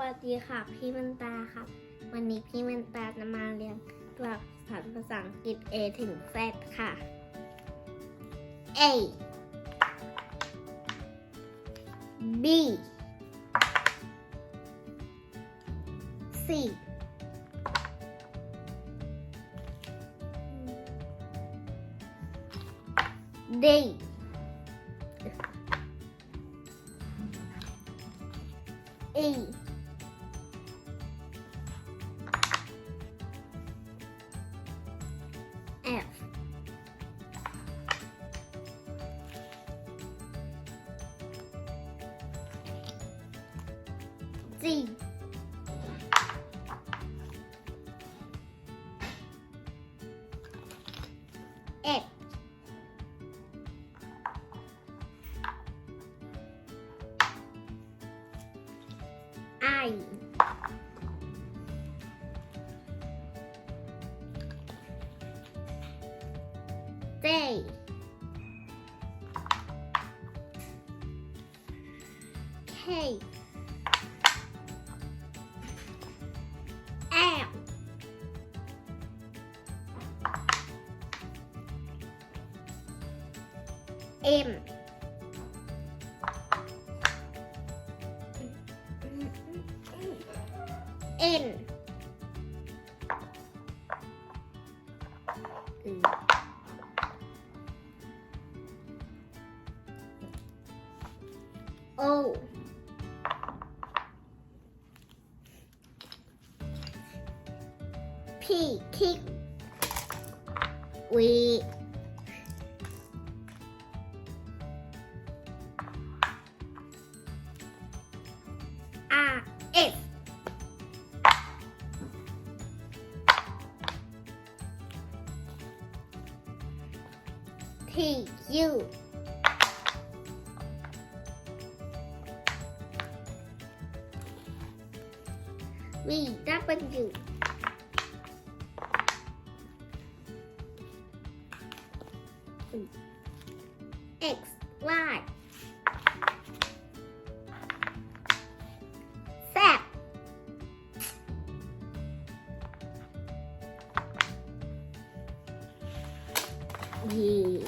วัสดีค่ะพี่มันตาครับ วันนี้พี่มันตาจะมาเรียนหลักฐานภาษาอังกฤษ A ถึง Z ค่ะ A B C D E see. It. I. They. Cake. M N O P kick we R S T U V W X Y 咦